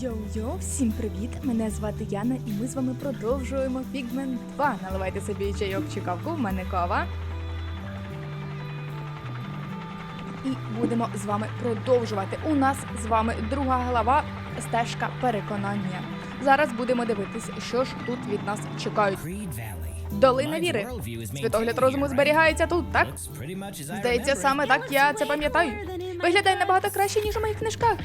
Йоу-йоу, всім привіт! Мене звати Яна, і ми з вами продовжуємо Figment 2. Наливайте собі чайок чи кавку, в мене кава. І будемо з вами продовжувати. У нас з вами друга глава стежка переконання. Зараз будемо дивитись, що ж тут від нас чекають. Долина віри. Світогляд розуму зберігається тут, так? Здається, саме так я це пам'ятаю. Виглядає набагато краще, ніж у моїх книжках.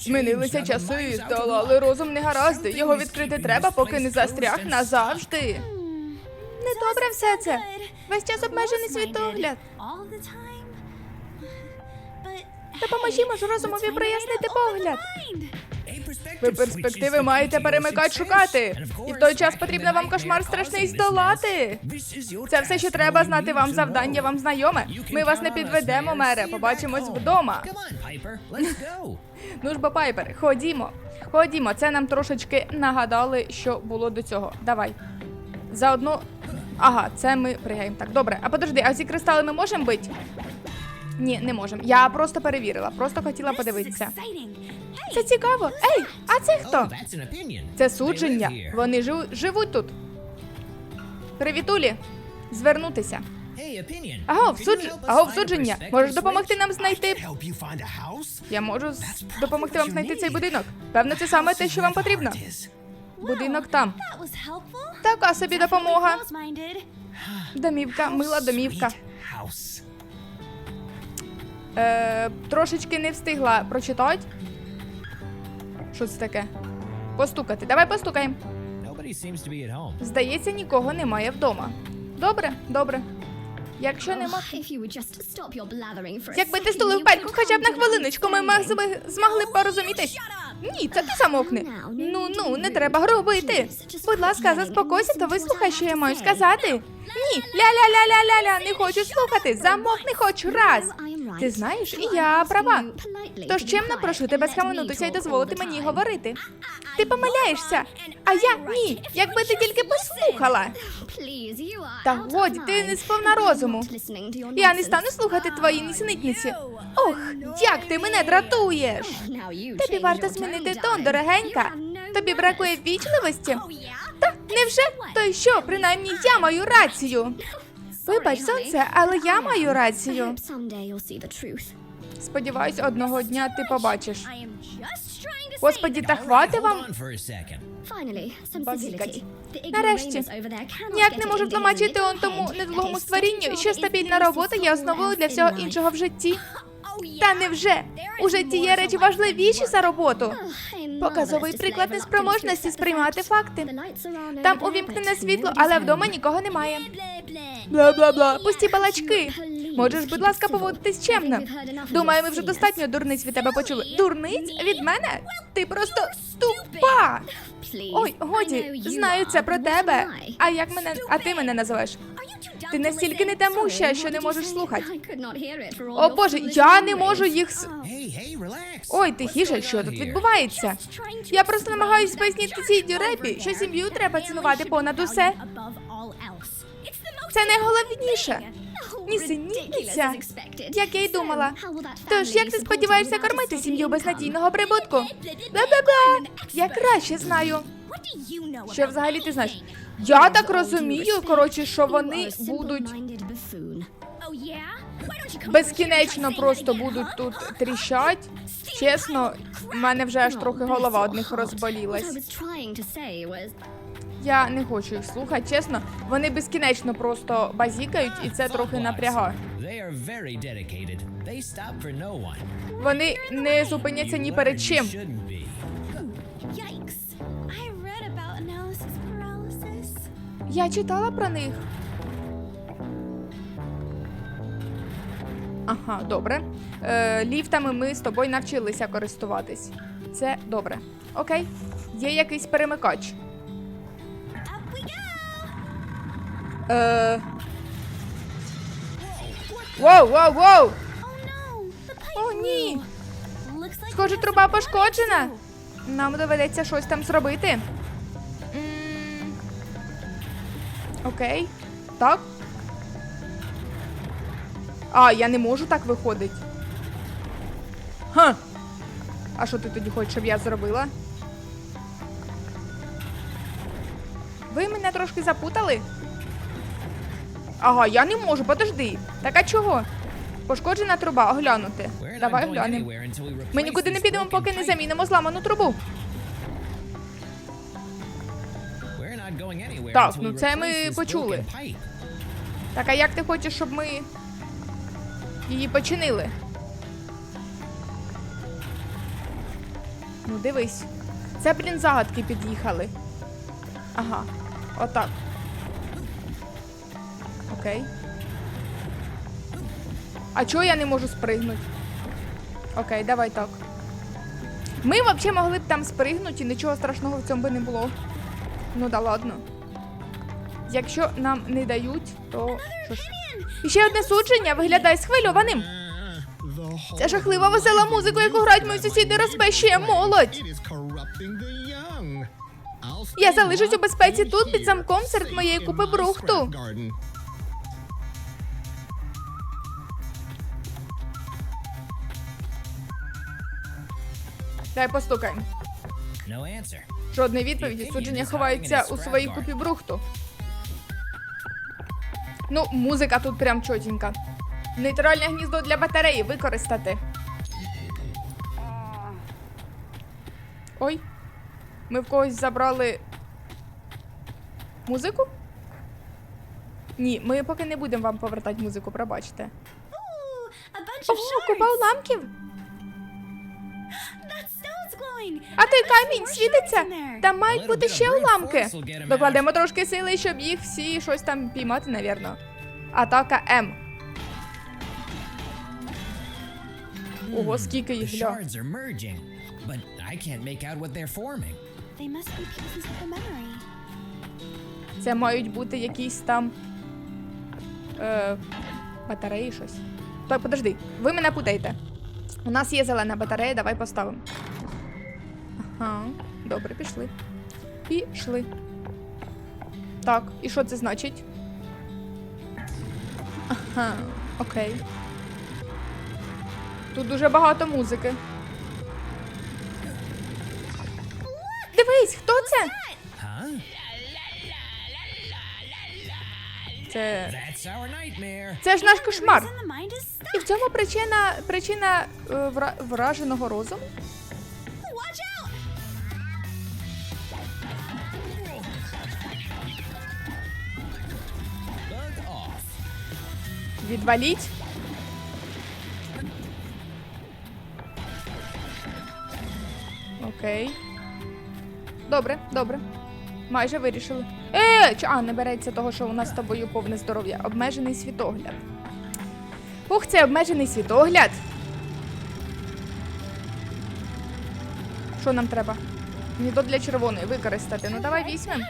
Змінилися часи, здолали розум не гаразд. Його відкрити треба, поки не застряг назавжди. Недобре все це. Весь час обмежений світогляд. Допоможімо ж розумові прояснити погляд. Ви перспективи маєте перемикати шукати. І в той час потрібно вам кошмар страшний здолати. Це все, що треба знати вам завдання, вам знайоме. Ми вас не підведемо, мере. Побачимось вдома. Ну ж бо, Пайпер, ходімо. Ходімо, це нам трошечки нагадали, що було до цього. Давай. Заодно. Ага, це ми пригаємо. Так, добре. А подожди, а ці кристали ми можемо бити? Ні, не можемо. Я просто перевірила, просто хотіла подивитися. Це цікаво. Ей, а це хто? Це судження. Вони жив... живуть тут. Привітулі. Звернутися. Агов, судж... Агов, судження. Можеш допомогти нам знайти. Я можу з- допомогти вам знайти цей будинок. Певно, це саме те, що вам потрібно. Будинок там. Така собі допомога. Домівка, мила домівка. Е, трошечки не встигла прочитати. Що це таке? Постукати. Давай постукаємо. Здається, нікого немає вдома. Добре, добре. Якщо нема. Якби ти стулив пельку хоча б на хвилиночку, ми змогли б порозумітись. Ні, це ти замовкни. Ну, ну, не треба грубити. Будь ласка, заспокойся та вислухай, що я маю сказати. Ні, ля-ля-ля-ля-ля-ля, не хочу слухати. Замовкни хоч раз. Ти знаєш, і я права. Тож чемно прошу тебе схаменутися і дозволити мені говорити. Ти помиляєшся, а я ні. Якби ти тільки послухала. Та годі, ти не сповна розуму. Я не стану слухати твої нісенітниці. Ох, як ти мене дратуєш. Тобі варто змінити тон, дорогенька. Тобі бракує вічливості? Та невже? То й що, принаймні я маю рацію. Вибач, сонце, але я маю рацію. Сподіваюсь, одного дня ти побачиш. Господі, та хвати вам. Базікать. Нарешті. Ніяк не можу тлумачити он тому недолугому створінню, що стабільна робота є основою для всього іншого в житті. Та невже? У житті є речі важливіші за роботу. Показовий приклад неспроможності сприймати факти. Там увімкнене світло, але вдома нікого немає. Бла-бла-бла, пусті балачки. Можеш, будь ласка, поводитись чемно. Думаю, ми вже достатньо дурниць від тебе почули. Дурниць? Від мене? Ти просто тупа! Ой, годі, знаю це про тебе. А як мене, а ти мене називаєш? Ти настільки не тамуща, що не можеш слухати. О боже, я не можу їх. с-. Ой, тихіше, що тут відбувається? Я просто намагаюсь пояснити цій дюрепі, що сім'ю треба цінувати понад усе. Це найголовніше. Нісенітниця. Як я й думала. Тож, як ти сподіваєшся кормити сім'ю без надійного прибутку? Бла-бла-бла. Я краще знаю. Що взагалі ти знаєш? Я так розумію, коротше, що вони будуть безкінечно просто будуть тут тріщать. Чесно, в мене вже аж трохи голова одних розболілась. Я не хочу їх слухати, чесно. Вони безкінечно просто базікають, і це трохи напрягає. Вони не зупиняться ні перед чим. Я читала про них. Ага, добре. Е, ліфтами ми з тобою навчилися користуватись. Це добре. Окей. Є якийсь перемикач. Е... Воу, воу, воу! О, ні! Схоже, труба пошкоджена. Нам доведеться щось там зробити. Окей. Так. А, я не можу так виходить. Ха. А що ти тоді хочеш, щоб я зробила? Ви мене трошки запутали? Ага, я не можу, подожди. Так а чого? Пошкоджена труба, оглянути. Давай оглянемо. Ми нікуди не підемо, поки не замінимо зламану трубу. Так, ну це ми почули. Так, а як ти хочеш, щоб ми її починили? Ну, дивись. Це, блін, загадки під'їхали. Ага. Отак. Окей. А чого я не можу спригнути? Окей, давай так. Ми взагалі могли б там спригнути і нічого страшного в цьому би не було. Ну да ладно. Якщо нам не дають, то що ж? І ще одне судження виглядає схвильованим. Це жахлива весела музика, яку грають мої сусіди розпещує молодь. Я залишусь у безпеці тут під замком серед моєї купи брухту. Дай постукаємо. No. Жодної відповіді. Судження ховається у своїй купі брухту. Ну, музика тут прям чотенька. Нейтральне гніздо для батареї використати. Ой. Ми в когось забрали музику? Ні, ми поки не будемо вам повертати музику, пробачте. О, купа уламків. А той камінь світиться. Там мають бути ще уламки. Докладемо трошки сили, щоб їх всі щось там піймати, навірно. Атака М. Ого, скільки їх гля. Це мають бути якісь там. Е, батареї щось. Так, подожди, ви мене путаєте. У нас є зелена батарея, давай поставимо. Ага, добре, пішли. Пішли. Так, і що це значить? Ага, окей. Тут дуже багато музики. Дивись, хто це? Це. Це ж наш кошмар. І в цьому причина причина е, вра- враженого розуму. Відваліть. Окей. Добре, добре. Майже вирішили. Е, ч- а, не береться того, що у нас з тобою повне здоров'я. Обмежений світогляд. Ух, це обмежений світогляд. Що нам треба? Гнідо для червоної використати. Ну давай візьмемо.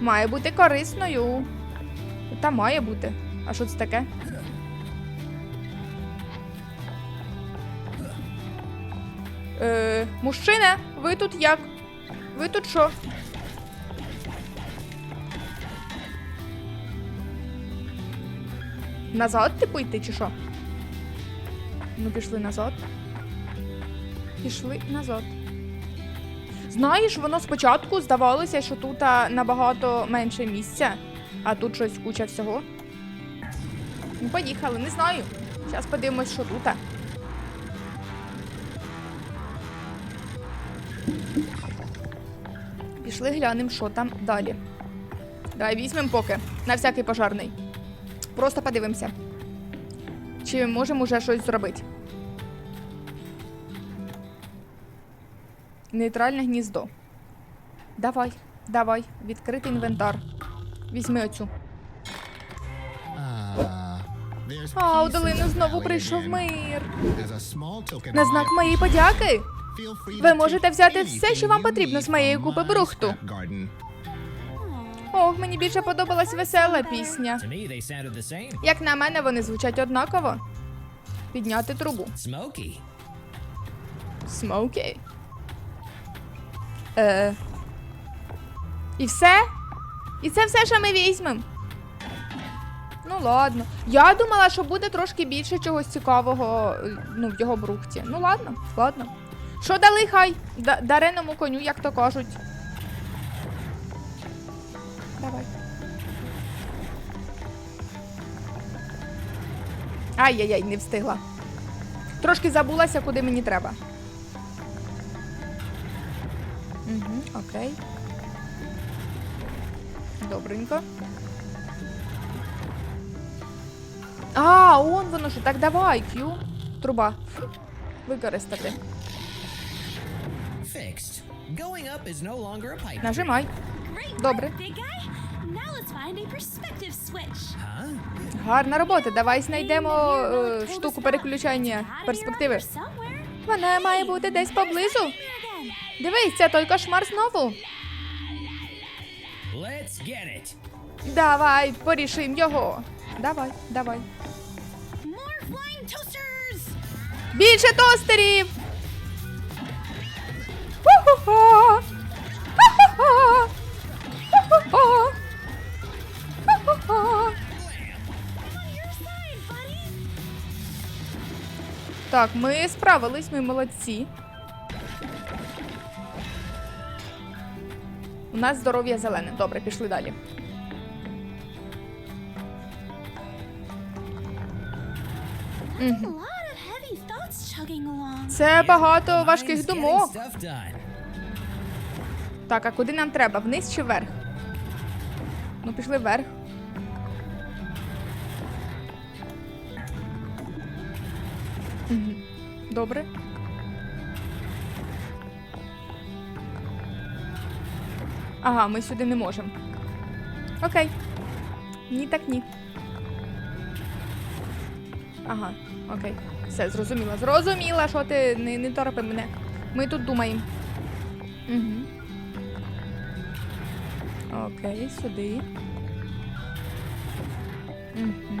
Має бути корисною. Та має бути. А що це таке? Е, мужчина, ви тут як? Ви тут що? Назад, типу, йти чи що? Ну, пішли назад. Пішли назад. Знаєш, воно спочатку здавалося, що тут набагато менше місця, а тут щось куча всього. Ну, поїхали, не знаю. Зараз подивимось, що тут. Пішли глянемо, що там далі. Давай візьмемо поки. На всякий пожарний. Просто подивимося. Чи можемо вже щось зробити? Нейтральне гніздо. Давай, давай, відкрити інвентар. Візьми оцю. А, у долину знову прийшов мир. На знак моєї подяки. Ви можете взяти все, що вам потрібно з моєї купи брухту. Ох, мені більше подобалась весела пісня. Як на мене, вони звучать однаково. Підняти трубу. Smoky. Смокі. Е. І все? І це все, що ми візьмемо. Ну ладно. Я думала, що буде трошки більше чогось цікавого е, ну, в його брухті. Ну ладно, ладно. Що дали хай? Да- дареному коню, як то кажуть. Давай. Ай-яй-яй, не встигла. Трошки забулася, куди мені треба. Угу, окей. Добренько. А, он воно що. Так давай, К'ю. Труба. Використати. Fixed. Going up is no longer a pipe. Нажимай. Добре. work, big guy. Now let's find a perspective switch. Huh? Гарна робота. Давай знайдемо е, штуку переключання перспективи. Вона має бути десь поблизу. Дивись, це той кошмар знову. Let's get it. Давай, порішим його. Давай, давай. More flying toasters. Більше тостерів! On your side, buddy. Так, ми справились, ми молодці. У нас здоров'я зелене. Добре, пішли далі. Це багато важких думок. Так, а куди нам треба? Вниз чи вверх? Ну, пішли вверх. Добре. Ага, ми сюди не можемо. Окей. Ні, так ні. Ага, окей. Все, зрозуміла. Зрозуміла, що ти не, не торопи мене. Ми тут думаємо. Угу. Окей, сюди. Угу.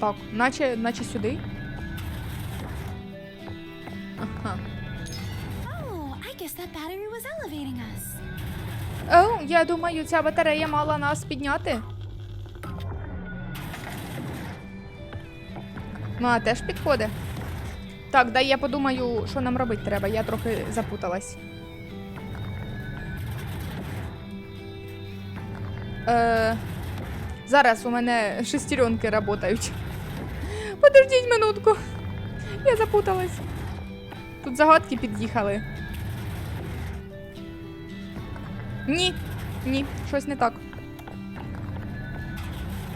Так, наче, наче сюди. Ага. Battery was elevating us. О, я думаю, ця батарея мала нас підняти. Ну, а теж підходить. Так, дай я подумаю, що нам робити треба. Я трохи запуталась. Е, зараз у мене шестеренки працюють. Подождіть минутку. Я запуталась. Тут загадки під'їхали. Ні, ні, щось не так.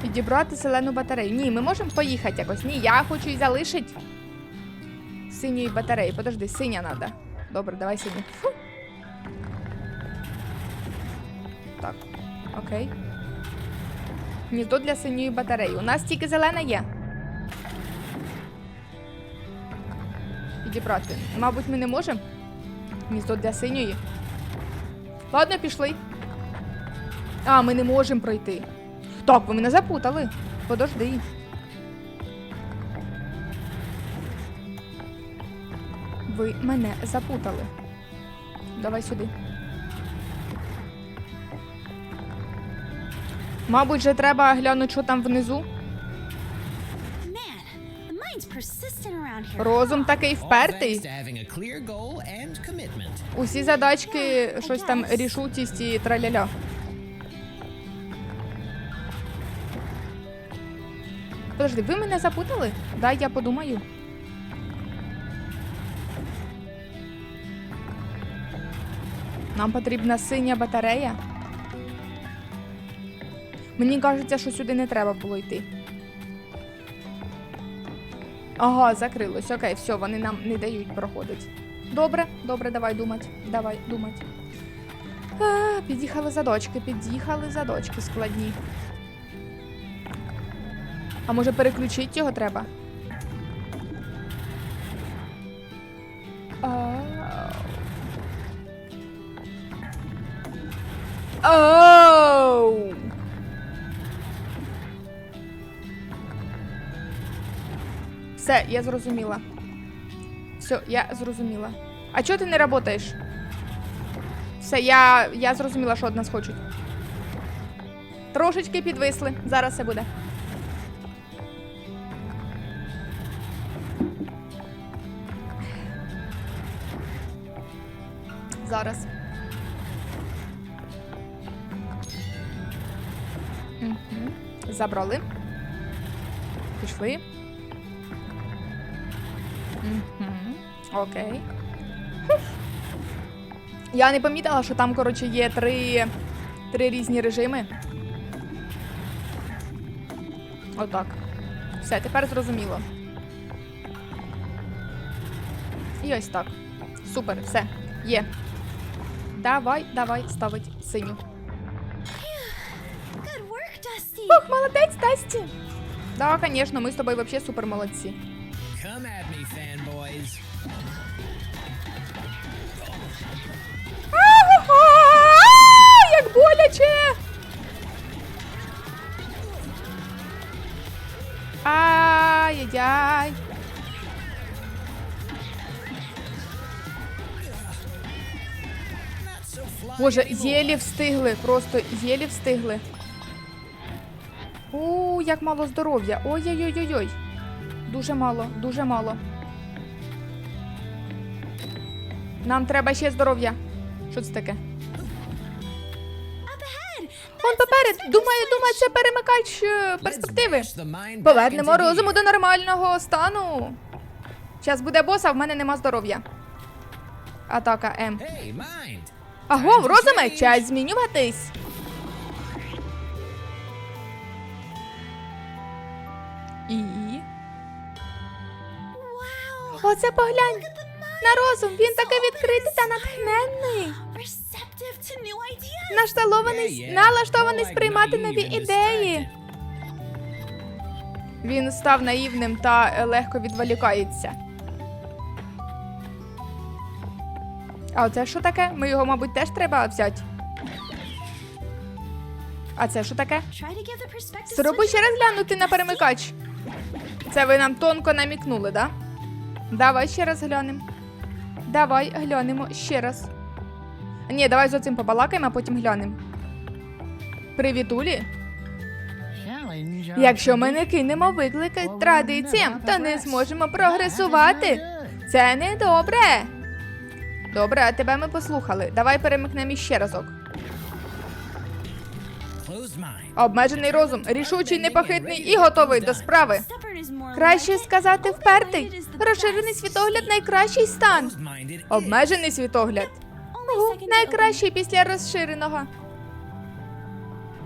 Підібрати зелену батарею. Ні, ми можемо поїхати якось. Ні, я хочу і залишити синьої батареї. Подожди, синя треба. Добре, давай синю. Фу. Так, окей. Гніздо для синьої батареї. У нас тільки зелена є. Підібрати. Мабуть, ми не можемо. Гніздо для синьої. Ладно, пішли. А, ми не можемо пройти. Так, ви мене запутали. Подожди. Ви мене запутали. Давай сюди. Мабуть, же треба глянути, що там внизу. Розум такий впертий. Усі задачки, щось там рішучість і траляля. Подожди, ви мене запутали? Дай я подумаю. Нам потрібна синя батарея. Мені кажеться, що сюди не треба було йти. Ага, закрилось. Окей, все, вони нам не дають проходити. Добре, добре, давай думати. Давай думати. А, під'їхали задочки, під'їхали задочки складні. А може переключити його треба? Ау. Все, я зрозуміла. Все, я зрозуміла. А чого ти не працюєш? Все, я, я зрозуміла, що від нас хочуть. Трошечки підвисли. Зараз все буде. Зараз. Мгм. Забрали. Пішли. Окей. Я не помітила, що там, коротше, є три, три різні режими. Отак. Все, тепер зрозуміло. І ось так. Супер, все. Є. Давай, давай, ставить синю. Ох, молодець, Дасті. Да, звісно, ми з тобою взагалі супер молодці. Come at me, fanboys. Як боляче! Ай-яй-яй. Боже, єлі встигли, просто єлі встигли. У, як мало здоров'я. Ой-ой-ой-ой. Дуже мало, дуже мало. Нам треба ще здоров'я. Що це таке? Он поперед. Думаю, думаю, це перемикач е, перспективи. Повернемо розуму до нормального стану. Зараз буде бос, а в мене нема здоров'я. Атака М. Агов, розуме, час змінюватись. І. Оце поглянь. На розум, він такий відкритий та натхненний. Нашталований, налаштований сприймати нові ідеї. Він став наївним та е, легко відволікається. А оце що таке? Ми його, мабуть, теж треба взяти. А це що таке? Спробуй ще раз глянути на перемикач. Це ви нам тонко намікнули, да? Давай ще раз глянемо. Давай глянемо ще раз. Ні, давай з оцим побалакаємо, а потім глянемо. Привітулі. Якщо ми не кинемо виклики традиціям, то не зможемо прогресувати. Це не добре. Добре, а тебе ми послухали. Давай перемикнемо ще разок. Обмежений розум, рішучий, непохитний і готовий до справи. Краще сказати впертий. Розширений світогляд найкращий стан. Обмежений світогляд. To найкращий після розширеного.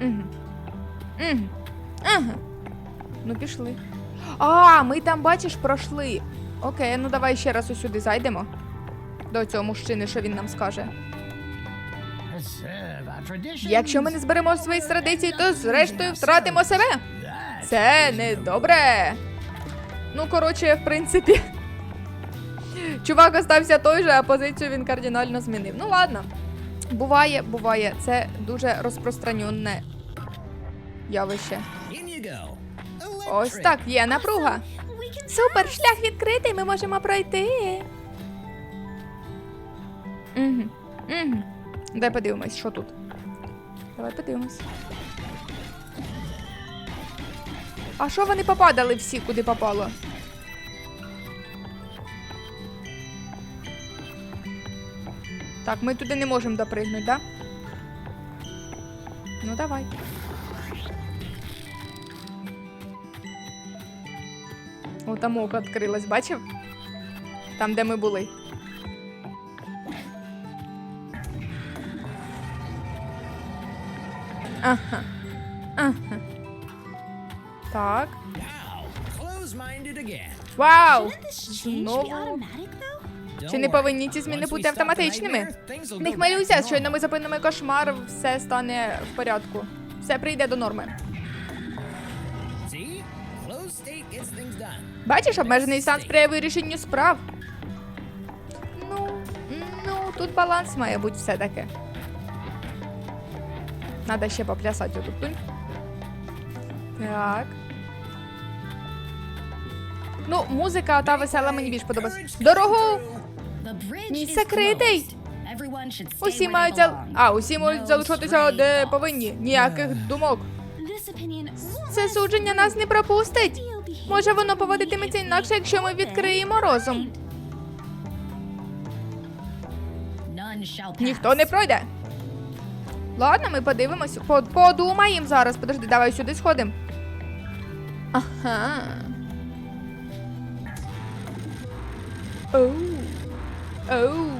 Угу. Угу. Ага. Ну, пішли. А, ми там, бачиш, пройшли. Окей, ну давай ще раз усюди зайдемо. До цього мужчини, що він нам скаже. Якщо ми не зберемо свої традиції, то зрештою втратимо себе. Це не добре. Ну, коротше, в принципі. Чувак остався той же, а позицію він кардинально змінив. Ну ладно. Буває, буває. Це дуже розпространене явище. Ось так, є напруга. Супер, шлях відкритий, ми можемо пройти. Угу. Угу. Дай подивимось, що тут. Давай подивимось. А що вони попадали всі, куди попало? Так, ми туди не можемо допригнути, да? Ну давай. О, там око відкрилось, бачив? Там, де ми були. Ага. Ага. Так. Вау! Знову. Чи не повинні ці зміни бути автоматичними? Не to щойно ми зупинимо кошмар, все стане в порядку. Все прийде до норми. Бачиш, обмежений стан сприяє вирішенню справ. Ну, ну, тут баланс має бути все-таки. Надо ще поплясати отут. Тунь. Так. Ну, музика та весела мені більш подобається. Дорогу! Мій закритий! Усі мають зал... А, усі можуть залишитися де повинні. Ніяких думок. Це судження нас не пропустить. Може, воно поводитиметься інакше, якщо ми відкриємо розум. Ніхто не пройде. Ладно, ми подивимось. По- Подумаємо зараз. Подожди, давай сюди сходимо. Ага. Оу. Оу.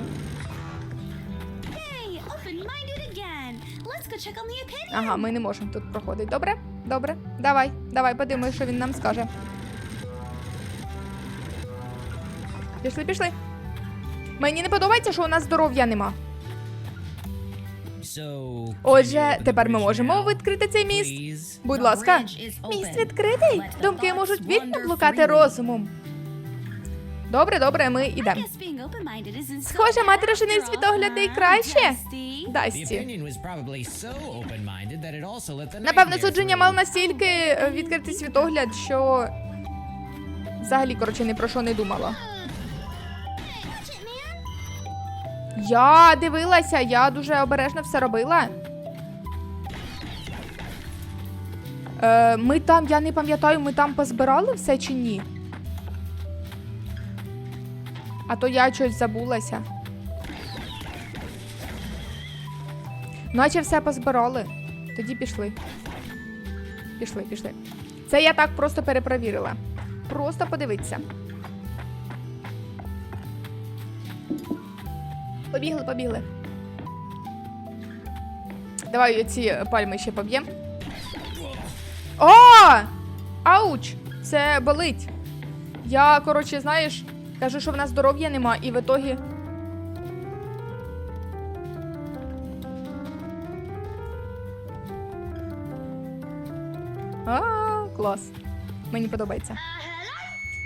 Ага, ми не можемо тут проходити. Добре? Добре. Давай, давай, подивимось, що він нам скаже. Пішли, пішли. Мені не подобається, що у нас здоров'я нема. Отже, тепер ми можемо відкрити цей міст. Будь ласка, міст відкритий. Думки можуть вільно блукати розумом. Добре, добре, ми йдемо. Схоже, мати after світогляд і huh, краще. Dusty? The Дасті. nightmares судження мав настільки е, відкритий світогляд, що взагалі, коротше, ні про що не думала. Я дивилася, я дуже обережно все робила. Е, ми там, я не пам'ятаю, ми там позбирали все чи ні? А то я щось забулася. Наче все позбирали. Тоді пішли. Пішли, пішли. Це я так просто перепровірила. Просто подивитися. Побігли, побігли. Давай ці пальми ще поб'єм. О! Ауч! Це болить. Я, коротше, знаєш, кажу, що в нас здоров'я нема, і в итогі. А, клас. Мені подобається.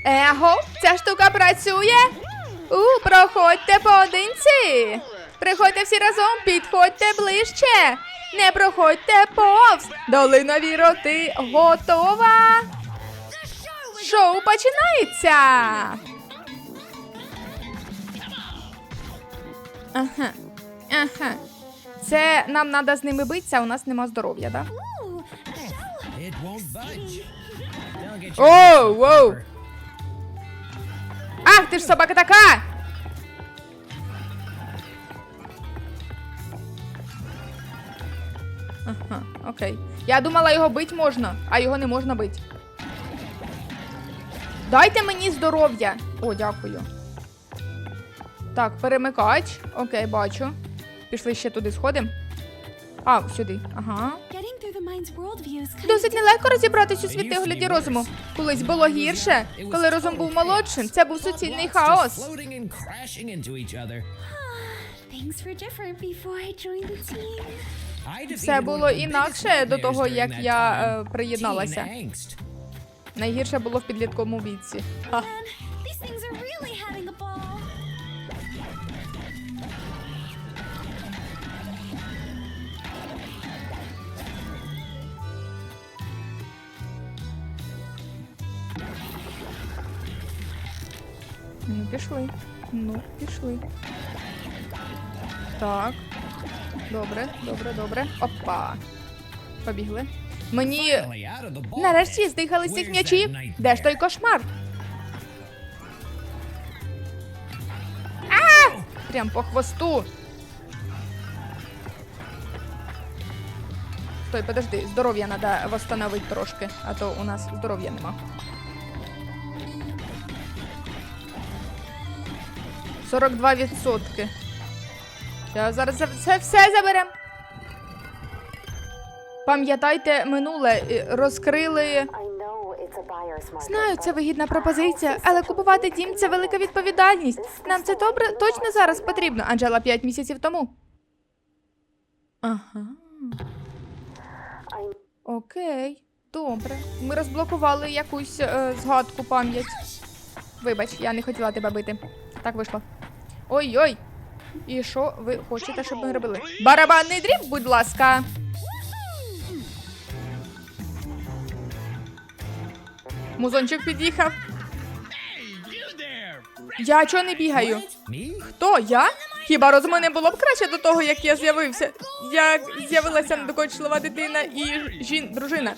Его, ця штука працює. У, проходьте поодинці. Приходьте всі разом, підходьте ближче. Не проходьте повз. Долина віроти готова. Шоу починається. Ага. Ага. Це нам треба з ними битися, у нас нема здоров'я, так? Да? Оу, up. Ах, ти ж собака така! Ага, окей. Я думала, його бить можна, а його не можна бить. Дайте мені здоров'я. О, дякую. Так, перемикач. Окей, бачу. Пішли ще туди сходимо. А, сюди. Ага. Досить нелегко розібратись у світогляді розуму. Колись було гірше, коли розум був молодшим. Це був суцільний хаос. Все було інакше до того, як я е, приєдналася. Найгірше було в підлітковому віці. Ха. Ну, пішли. Ну, пішли. Так. Добре, добре, добре. Опа. Побігли. Мені нарешті здихали з цих м'ячів. Де ж той кошмар? А! Прям по хвосту. Стой, подожди, здоров'я треба восстановити трошки, а то у нас здоров'я нема. 42 відсотки. Зараз це все, все заберем. Пам'ятайте минуле, розкрили. Знаю, це вигідна пропозиція, але купувати дім це велика відповідальність. Нам це добре точно зараз потрібно. Анджела 5 місяців тому. Ага. Окей, добре. Ми розблокували якусь е, згадку пам'ять. Вибач, я не хотіла тебе бити. Так вийшло. Ой-ой. І що ви хочете, щоб ми робили? Барабанний дріб, будь ласка. Музончик під'їхав. Я чого не бігаю? Хто? Я? Хіба розуми не було б краще до того, як я з'явився? Як з'явилася недокочлива дитина і жін дружина.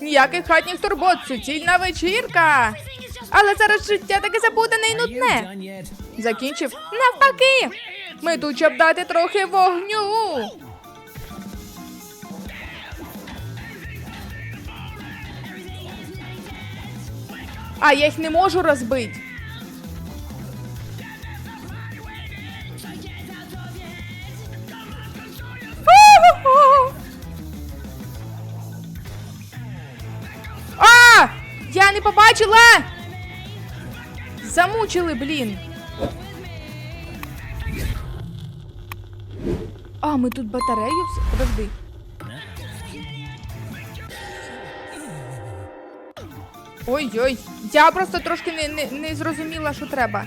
Ніяких хатніх турбот, суцільна вечірка. Але зараз життя таке забудене і нудне. Закінчив навпаки. Ми тут, щоб дати трохи вогню. А я їх не можу розбити. А! Я не побачила! Замучили, блін. А, ми тут батарею. Подожди. Ой-ой, я просто трошки не, не, не зрозуміла, що треба.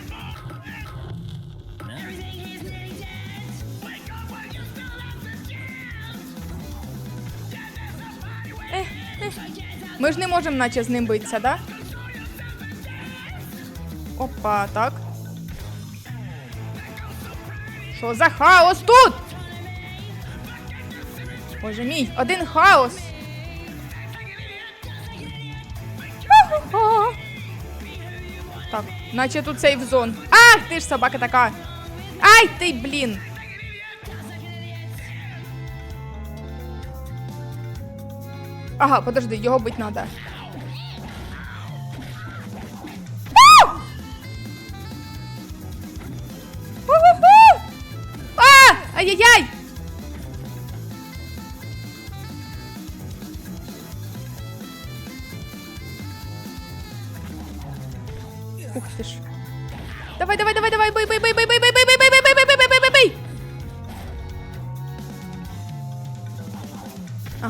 Ми ж не можемо наче з ним битися, да? Опа, так. Що за хаос тут? Боже мій, один хаос. Так, наче тут сейф зон. Ах, ти ж собака така. Ай ти, блін. Ага, подожди, його бить надо. Ай-яй-яй!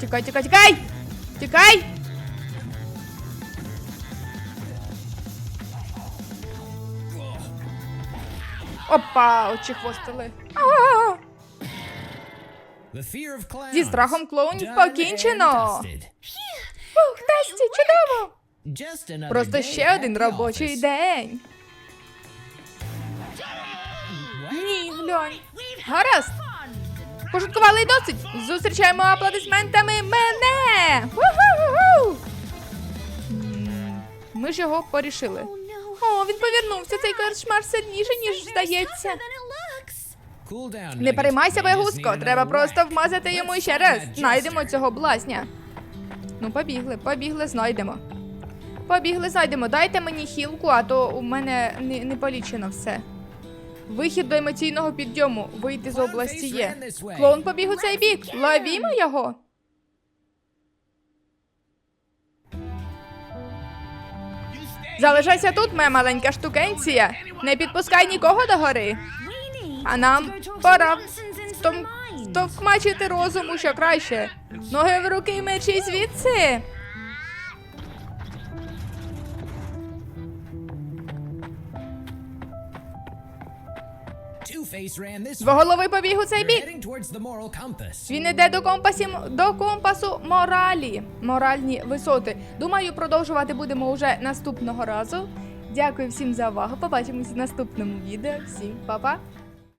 Тікай, тікай, тікай! Тікай! Опа, очі хвостили. Зі страхом клоунів покінчено. Фух, Дасті, чудово! Просто ще один робочий день. Ні, глянь. Гаразд. Пошуткували й досить. Зустрічаємо аплодисментами мене. Ми ж його порішили. О, він повернувся. Цей кошмар сильніше, ніж здається. Не переймайся, need Треба просто вмазати йому ще раз. Знайдемо цього блазня. Ну, побігли, побігли, знайдемо. Побігли, знайдемо. Дайте мені хілку, а то у мене не, не полічено все. Вихід до емоційного підйому. Вийти з області є. Клоун побіг у цей бік. Ловімо його. Залишайся тут, моя маленька штукенція. Не підпускай нікого до гори. А нам пора втовкмачити розуму, що краще. Ноги в руки, мечі звідси. This. Двоголовий побіг у цей бік. Він іде до компасі до компасу моралі. Моральні висоти. Думаю, продовжувати будемо уже наступного разу. Дякую всім за увагу. Побачимось в наступному відео. Всім па-па.